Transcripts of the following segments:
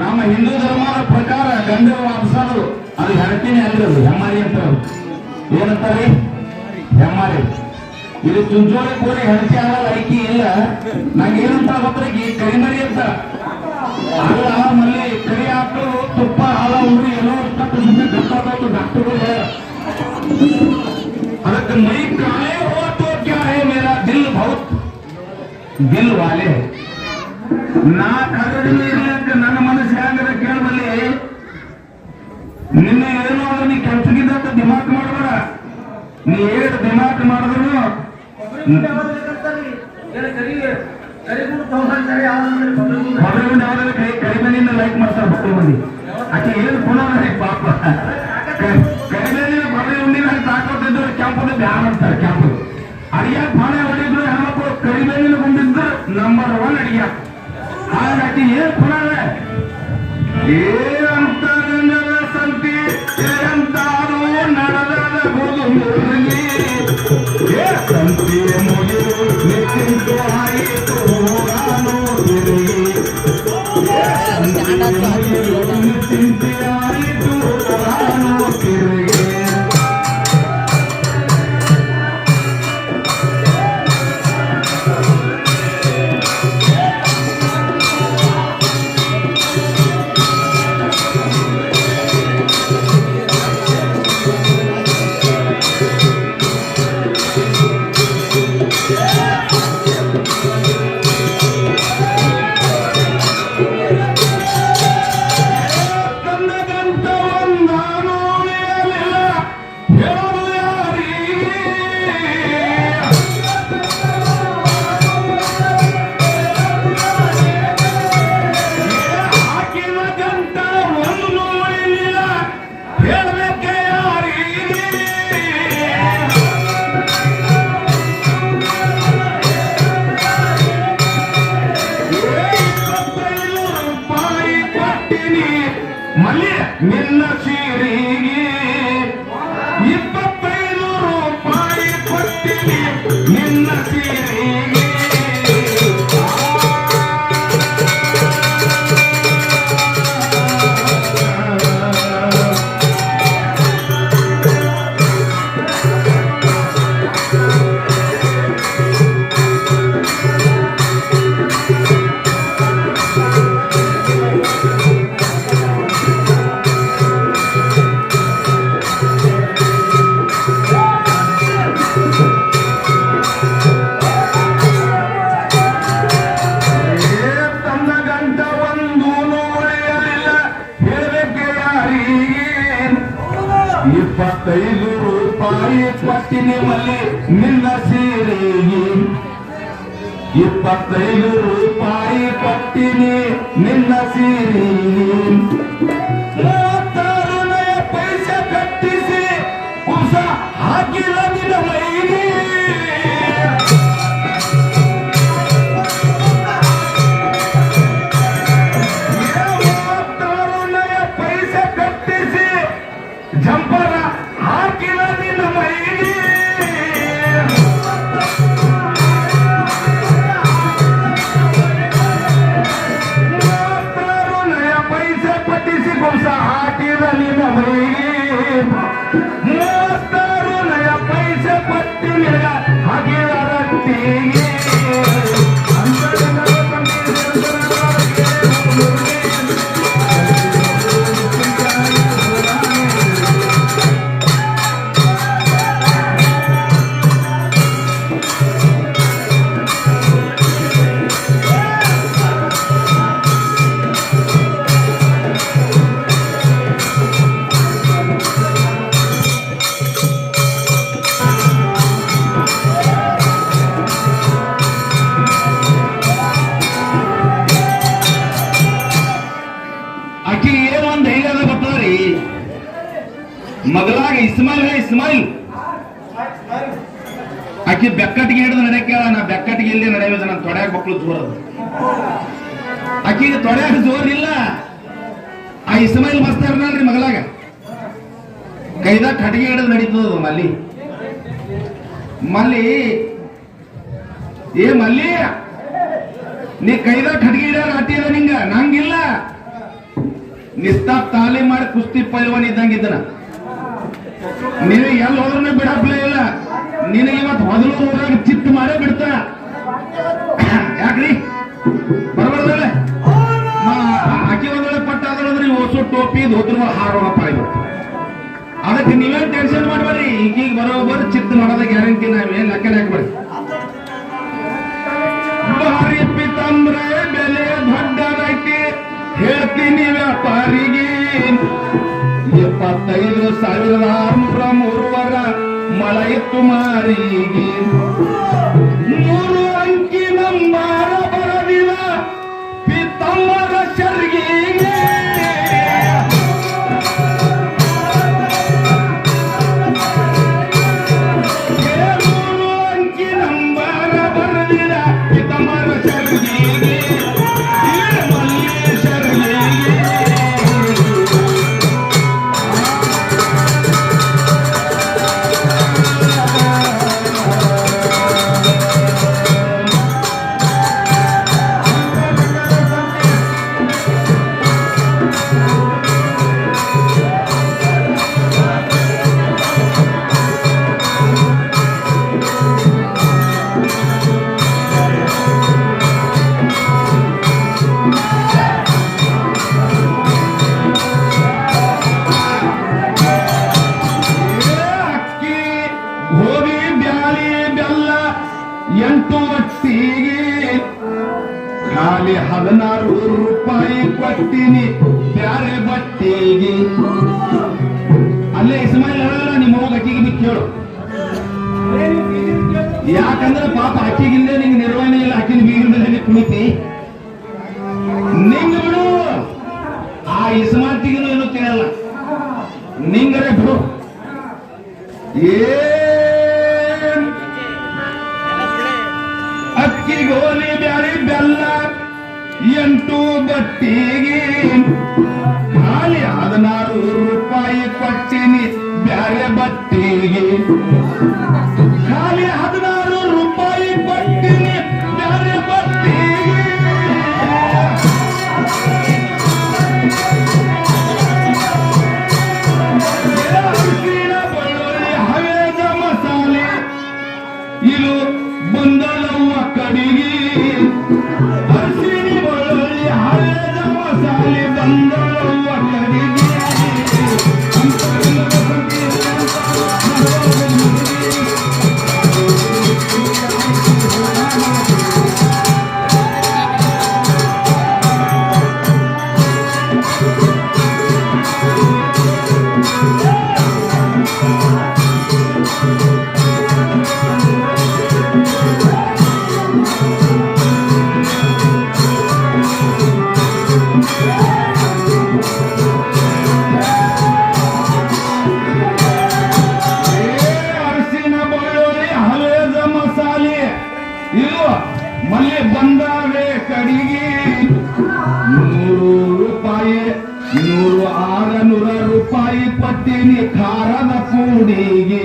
ನಮ್ಮ ಹಿಂದೂ ಧರ್ಮದ ಪ್ರಕಾರ ಗಂಧರ್ವ ವಾಪಸಾದ್ರು. ಅದು ಹೆರಟಿನೇ ಅಂದ್ರೆ ಅದು, ಹೆಮ್ಮಾರಿ ಅಂತ ಏನಂತಾರೆ? ಹೆಮ್ಮಾರಿ. ಇದು ಚುಂಚೋಳಿ ಕೋಳಿ ಹೆಣಚಿ ಆಗಲ್ಲ ಐಕಿ ಇಲ್ಲ. ನಂಗೆ ಏನಂತ ಗೊತ್ತರಿಗೆ ಕರಿಮರಿ ಅಂತ. ಅಲ್ಲ ಮಲ್ಲಿ ಕರಿ ಹಾಕು ತುಪ್ಪ, ಹಾಲ ಉಂಡ್ರಿ ಏನೋ ಇಪ್ಪತ್ತು ಸುಮ್ಮನೆ ಗೊತ್ತಾಗೋದು ಡಾಕ್ಟರ್ಗಳು ಅದಕ್ಕೆ ಮೈ ತೋ ಕ್ಯಾ ಹೇ ಮೇರಾ ದಿಲ್ ಬಹುತ್. ದಿಲ್ ವಾಲೆ. ನಾ ಕರಡಿನ ಇರ್ಲಿ ಅಂತ ನಿನ್ನೆ ಏನೋ ಅದು ನೀ ಕೆಲ್ಸಗಿದ್ದ ದಿಮಾಕ್ ಮಾಡಬೇಡ ನೀ ಏಟ್ ದಿಮಾಕ್ ಮಾಡಿದ್ರು ಮೊದಲು ಯಾವ್ದಾದ್ರು ಕೈ ಕಡಿಮೆನಿಂದ ಲೈಕ್ ಮಾಡ್ತಾರೆ ಬಕ್ಕಳು ಮಂದಿ ಆಕೆ ಏನು ಗುಣ ಅದ ಪಾಪ ಕಡಿಮೆನಿಂದ ಬರಲಿ ಉಂಡಿನ ತಾಕೋತಿದ್ರು ಕೆಂಪದ ಬ್ಯಾನ್ ಅಂತಾರೆ ಕೆಂಪು ಅಡಿಯಾಕ ಮನೆ ಹೊಡಿದ್ರು ಹೆಣ್ಮಕ್ಳು ಕಡಿಮೆನಿಂದ ಬಂದಿದ್ರು ನಂಬರ್ ಒನ್ ಅಡಿಯ ಹಾಗಾಗಿ ಏನ್ ಗುಣ ಅದ ಇಪ್ಪತ್ತೈದು ಇಪ್ಪತ್ತೈದು ರೂಪಾಯಿ ಕೊಟ್ಟಿನಿ ಮಲ್ಲಿ ನಿನ್ನ ಸೀರೆಗೆ ಇಪ್ಪತ್ತೈದು ರೂಪಾಯಿ ಕೊಟ್ಟಿನಿ ನಿನ್ನ ಸೀರೆಗೆ ಮೂವತ್ತಾರು ನಯ ಪೈಸೆ ಕಟ್ಟಿಸಿ ಕುಸ ಹಾಕಿಲ್ಲ ನಿನ್ನ ಮೈಗೆ. Yeah. ಮಗಲಾಗ ಇಸ್ಮಾಯಿಲ್ ಇಸ್ಮಾಯಿಲ್. ಆಕಿ ಬೆಕ್ಕಟ್ಟಿಗೆ ಹಿಡಿದು ನಡೆಯಕ್ಕೆ ನಾ ಬೆಕ್ಕಟ್ಟಿಗೆ ಇಲ್ಲಿ ನಡೆಯೋದು ನನ್ನ ತೊಡ್ಯಾಗ ಮಕ್ಕಳು ಜೋರದು ಆಕಿಗೆ ತೊಡ್ಯಾಗ ಜೋರಿಲ್ಲ ಆ ಇಸ್ಮಾಯಿಲ್ ಮಸ್ತಾರ್ನಲ್ರಿ ಮಗಲಾಗ ಕೈದಾಗ ಕಟ್ಟಿಗೆ ಹಿಡಿದು ನಡೀತದ ಮಲ್ಲಿ. ಮಲ್ಲಿ, ಏ ಮಲ್ಲಿ, ನೀ ಕೈದಾಗ ಕಟ್ಟಿಗೆ ಹಿಡಿಯೋರು ಹಟ್ಟಿದ ನಿಂಗ, ನಂಗಿಲ್ಲ. ನಿಸ್ತಾಪ್ ತಾಲೀಮ್ ಮಾಡಿ ಕುಸ್ತಿ ಪೈಲ್ವಾನ್ ಇದ್ದಂಗಿದ್ದನ ನೀನು ಎಲ್ಲಿ ಹೋದ್ರೂ ಬಿಡಪ್ಲೇ ಇಲ್ಲ. ನಿನಗೆ ಇವತ್ತು ಮೊದಲು ಹೋದಾಗ ಚಿತ್ ಮಾಡೇ ಬಿಡ್ತ. ಯಾಕ್ರಿ? ಬರಬಾರ್ದಲ್ಲ? ಆಕೆ ಒಂದೊಳ್ಳೆ ಪಟ್ಟ ಹೊಸು ಟೋಪಿ, ಧೋತ್ರ ಹಾರೋಣಪ್ಪ ಇವತ್ತು ಅದಕ್ಕೆ ನೀವೇನು ಟೆನ್ಷನ್ ಮಾಡಬೇಡಿ ಈಗೀಗ ಬರೋಬ್ಬರ ಚಿತ್ ಮಾಡೋದ ಗ್ಯಾರಂಟಿ ಎಪ್ಪತ್ತೈದು ಸಾವಿರದ ಆರುನೂರ ಮೂರುವರ ಮಳ ಇತ್ತು ಮಾರಿಗೆ ಮೂರು ಅಂಕಿ ನಮ್ಮ ಬರದಿಲ್ಲ ಪಿತ್ತಮ್ಮದ ಶರ್ಗಿಗೆ ಹದಿನಾರು ರೂಪಾಯಿ ಕೊಟ್ಟಿನಿ, ಬ್ಯಾರೆ ಬಟ್ಟಿಗೆ. ಅಲ್ಲೇ ಇಸ್ಮಾಯಿಲ್ ಹೇಳಲ್ಲ ನಿಮ್ಮ ಹೋಗ ಅಕ್ಕಿಗೆ ಬಿಟ್ಟು ಕೇಳು. ಯಾಕಂದ್ರೆ ಪಾಪ ಅಕ್ಕಿಗಿಂದ ನಿಂಗೆ ನಿರ್ವಹಣೆ ಇಲ್ಲ, ಅಕ್ಕಿನ ಬೀಗಿನ ಕುಳಿತಿ ನಿಂಗ ಬಿಡು. ಆ ಇಸ್ಮಾತಿಗೂ ಏನು ತಿನ್ನಲ್ಲ ನಿಂಗರೆ ಬಿಡು. ಏನ್? ಅಕ್ಕಿ ಗೋಲಿ ಬ್ಯಾಳಿ ಬೆಲ್ಲ. ಎಂಟು ಬಟ್ಟಿಗೆ. ಖಾಲಿ ಹದಿನಾರು ರೂಪಾಯಿ ಕೊಟ್ಟಿನಿ ಬ್ಯಾರೆ ಬಟ್ಟಿಗೆ. ಖಾಲಿ ಹದಿನಾರು సాలి బందలో ಮಲ್ಲಿ ಬಂದಾವೆ ಕಡಿಗೆ. ನೂರು ರೂಪಾಯಿ ನೂರು ಆರನೂರ ರೂಪಾಯಿ ಪಟ್ಟಿನಿ ಖಾರದ ಪೂಡಿಗೆ.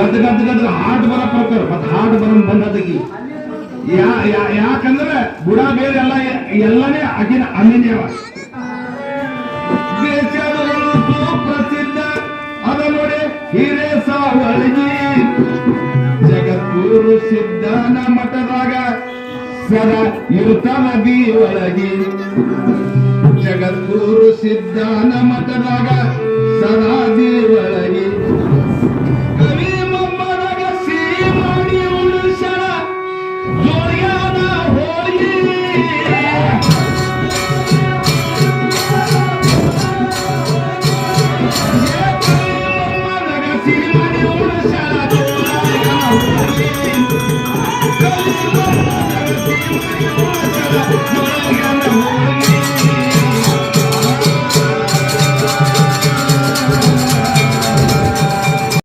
ಗದ್ ಗದ್ ಗದ್ ಹಾಟ್ ಬರಪ್ಪ ಹೋಗ್ತಾರ. ಮತ್ ಹಾಟ್ ಬರ ಬಂದದಗಿ ಯಾಕಂದ್ರೆ ಬುಡ ಬೇರೆ ಎಲ್ಲ, ಎಲ್ಲನೇ ಆಗಿನ ಅನನ್ಯವ ಅದ ನೋಡಿ ಜಗದ್ಗುರು ಸಿದ್ಧನ ಮಠದಾಗ ಸರ ಇರುತ್ತ ನದಿ ಒಳಗಿ ಜಗದ್ಗುರು ಸಿದ್ಧನ ಮಠದಾಗ ಸದಾ ಒಳಗಿ